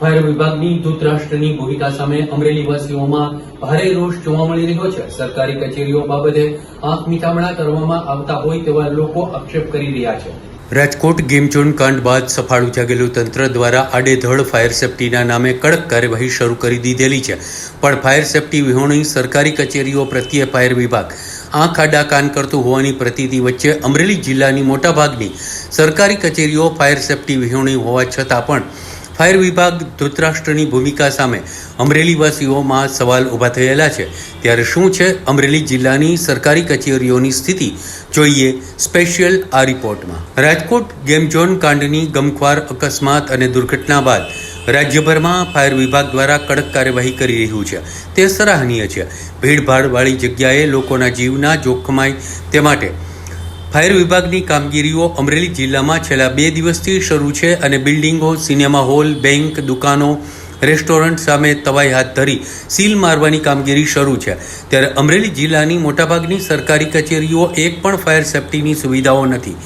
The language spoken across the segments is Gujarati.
ફાયર વિભાગની ધૂતરાષ્ટ્રની ભૂમિકા સામે અમરેલીવાસીઓમાં ભારે રોષ જોવા મળી રહ્યો છે. સરકારી કચેરીઓ બાબતે આંખ મીઠામણા કરવામાં આવતા હોય તેવા લોકો આક્ષેપ કરી રહ્યા છે. રાજકોટ ગેમઝોન કાંડ બાદ સફાળું જાગેલું તંત્ર દ્વારા આડેધડ ફાયર સેફટીના નામે કડક કાર્યવાહી શરૂ કરી દીધેલી છે. પણ ફાયર સેફટી વિહોણી સરકારી કચેરીઓ પ્રત્યે ફાયર વિભાગ આંખ આડા કાન કરતું હોવાની પ્રતીતિ વચ્ચે અમરેલી જિલ્લાની મોટાભાગની સરકારી કચેરીઓ ફાયર સેફટી વિહોણી હોવા છતાં પણ ફાયર વિભાગ ધૃતરાષ્ટ્રની ભૂમિકા સામે અમરેલીવાસીઓમાં સવાલ ઊભા થયેલા છે. ત્યારે શું છે અમરેલી જિલ્લાની સરકારી કચેરીઓની સ્થિતિ? જોઈએ સ્પેશિયલ આ રિપોર્ટમાં. રાજકોટ ગેમ ઝોન કાંડની ગમખ્વાર અકસ્માત અને દુર્ઘટના બાદ રાજ્યભરમાં ફાયર વિભાગ દ્વારા કડક કાર્યવાહી કરી રહ્યું છે. તે સરાહનીય છે. ભીડભાડવાળી જગ્યાએ લોકોના જીવના જોખમાય તે માટે ફાયર વિભાગની કામગીરીઓ અમરેલી જિલ્લામાં છેલ્લા બે દિવસથી શરૂ છે અને બિલ્ડિંગો, સિનેમા હોલ, બેંક, દુકાનો, રેસ્ટોરન્ટ સામે તવાઈ હાથ ધરી સીલ મારવાની કામગીરી શરૂ છે. ત્યારે અમરેલી જિલ્લાની મોટાભાગની સરકારી કચેરીઓ એક પણ ફાયર સેફટીની સુવિધાઓ નથી.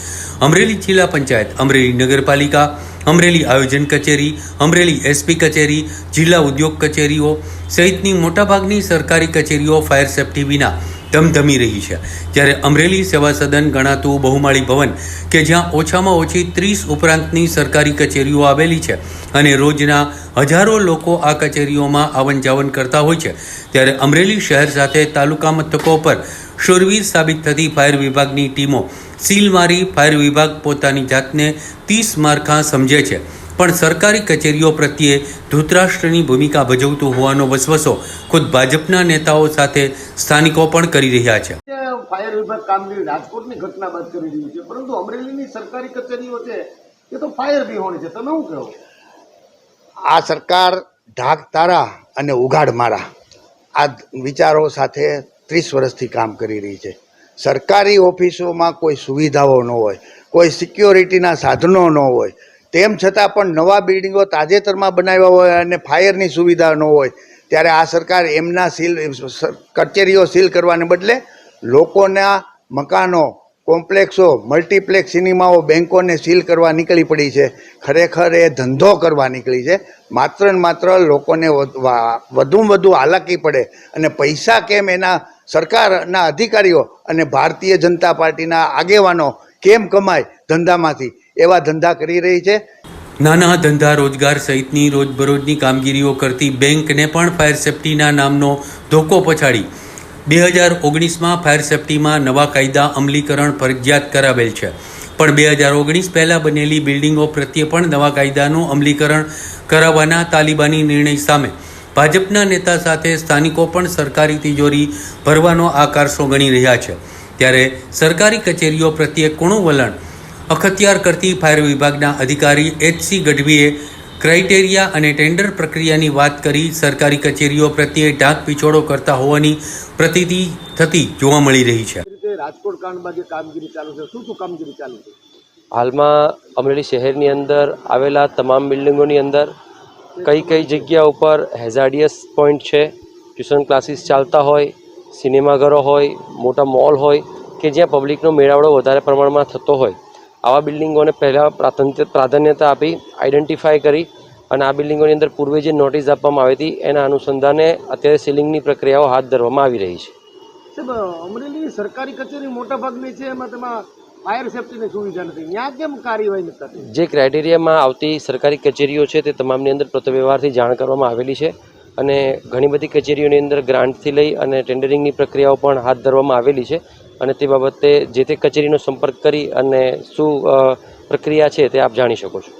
અમરેલી જિલ્લા પંચાયત, અમરેલી નગરપાલિકા, અમરેલી આયોજન કચેરી, અમરેલી એસપી કચેરી, જિલ્લા ઉદ્યોગ કચેરીઓ સહિતની મોટાભાગની સરકારી કચેરીઓ ફાયર સેફટી વિના ધમધમી રહી છે. જ્યારે અમરેલી સેવા સદન ગણાતું બહુમાળી ભવન, કે જ્યાં ઓછામાં ઓછી ત્રીસ ઉપરાંતની સરકારી કચેરીઓ આવેલી છે અને રોજના હજારો લોકો આ કચેરીઓમાં આવન જાવન કરતા હોય છે, ત્યારે અમરેલી શહેર સાથે તાલુકા મથકો પર શૂરવીર સાબિત થતી ફાયર વિભાગની ટીમો સીલ મારી ફાયર વિભાગ પોતાની જાતને ત્રીસ મારખા સમજે છે. પણ સરકારી કચેરીઓ પ્રત્યે ધૃતરાષ્ટ્રની ભૂમિકા ભજવતું હોવાનો વસવસો ખુદ ભાજપના નેતાઓ સાથે સ્થાનિકો પણ કરી રહ્યા છે. ફાયર વિભાગ કામગીરી રાજકોટની ઘટના બાદ કરી રહ્યું છે પરંતુ અમરેલીની સરકારી કચેરીઓ છે એ તો ફાયર વિહોણી છે. તમે શું કહો? આ સરકાર ઢાક તારા અને ઉઘાડ મારા. આ વિચારો સાથે ત્રીસ વર્ષથી કામ કરી રહી છે. સરકારી ઓફિસોમાં કોઈ સુવિધાઓ ન હોય કોઈ સિક્યોરિટીના સાધનો ન હોય તેમ છતાં પણ નવા બિલ્ડિંગો તાજેતરમાં બનાવ્યા હોય અને ફાયરની સુવિધા ન હોય, ત્યારે આ સરકાર એમના સીલ, કચેરીઓ સીલ કરવાને બદલે લોકોના મકાનો, કોમ્પ્લેક્સો, મલ્ટીપ્લેક્સ સિનેમાઓ બેન્કોને સીલ કરવા નીકળી પડી છે. ખરેખર એ ધંધો કરવા નીકળી છે. માત્ર ને માત્ર લોકોને વધુ વધુમાં વધુ હાલાકી પડે અને પૈસા કેમ એના સરકારના અધિકારીઓ અને ભારતીય જનતા પાર્ટીના આગેવાનો કેમ કમાય ધંધામાંથી? એવા ધંધા કરી રહી છે. નાના ધંધા રોજગાર સહિતની રોજબરોજની કામગીરીઓ કરતી બેંકને પણ ફાયર સેફટીના નામનો ધોકો પછાડી. બે હજાર ઓગણીસમાં ફાયર સેફટીમાં નવા કાયદા અમલીકરણ ફરજિયાત કરાવેલ છે. પણ બે હજાર ઓગણીસ પહેલાં બનેલી બિલ્ડિંગો પ્રત્યે પણ નવા કાયદાનું અમલીકરણ કરાવવાના તાલિબાની નિર્ણય સામે. ભાજપના નેતા સાથે સ્થાનિકો પણ સરકારી તિજોરી ભરવાનો આકારસો ગણી રહ્યા છે. ત્યારે સરકારી કચેરીઓ પ્રત્યે કોણું વલણ? અખત્યાર કરતી ફાયર વિભાગના અધિકારી એચસી ગઢવીએ ક્રાઇટેરિયા અને ટેન્ડર પ્રક્રિયાની વાત કરી સરકારી કચેરીઓ પ્રત્યે ઢાંક પીછોડો કરતા હોવાની પ્રતીતિ થતી જોવા મળી રહી છે. રાજકોટ કાંડમાં જે કામગીરી ચાલુ છે શું શું કામગીરી ચાલુ છે? હાલમાં અમરેલી શહેરની અંદર આવેલા તમામ બિલ્ડિંગોની અંદર કઈ કઈ જગ્યા ઉપર હેઝાર્ડિયસ પોઈન્ટ છે ટ્યુશન ક્લાસીસ ચાલતા હોય સિનેમાઘરો હોય મોટા મોલ હોય કે જ્યાં પબ્લિકનો મેળાવડો વધારે પ્રમાણમાં થતો હોય આવા બિલ્ડિંગોને પહેલાં પ્રાધાન્ય પ્રાધાન્યતા આપી આઈડેન્ટિફાય કરી અને આ બિલ્ડિંગોની અંદર પૂર્વે જે નોટિસ આપવામાં આવી હતી એના અનુસંધાને અત્યારે સીલિંગની પ્રક્રિયાઓ હાથ ધરવામાં આવી રહી છે. અમરેલીની સરકારી કચેરી મોટા ભાગની છે એમાં તેમાં ફાયર સેફટીની સુવિધા નથી. ત્યાં કેમ કાર્યવાહી નથી જે ક્રાઇટેરિયામાં આવતી સરકારી કચેરીઓ છે તે તમામની અંદર પત્રવ્યવહારથી જાણ કરવામાં આવેલી છે અને ઘણી બધી કચેરીઓની અંદર ગ્રાન્ટથી લઈ અને ટેન્ડરિંગની પ્રક્રિયાઓ પણ હાથ ધરવામાં આવેલી છે. અને તે બાબતે જે તે કચેરીનો સંપર્ક કરી અને શું પ્રક્રિયા છે તે આપ જાણી શકો છો.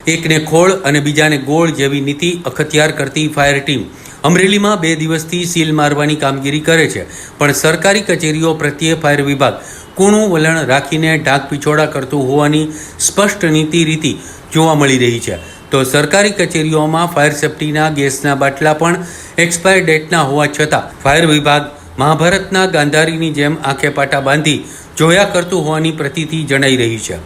એકને ખોળ અને બીજાને ગોળ જેવી નીતિ અખત્યાર કરતી ફાયર ટીમ અમરેલીમાં બે દિવસથી સીલ મારવાની કામગીરી કરે છે. પણ સરકારી કચેરીઓ પ્રત્યે ફાયર વિભાગ કૂણું વલણ રાખીને ઢાક પીછોડા કરતું હોવાની સ્પષ્ટ નીતિ રીતિ જોવા મળી રહી છે. તો સરકારી કચેરીઓમાં ફાયર સેફટીના ગેસના બાટલા પણ એક્સપાયર ડેટના હોવા છતાં ફાયર વિભાગ મહાભારતના ગાંધારીની જેમ આંખે પાટા બાંધી જોયા કરતું હોવાની પ્રતીતિ જણાઈ રહી છે.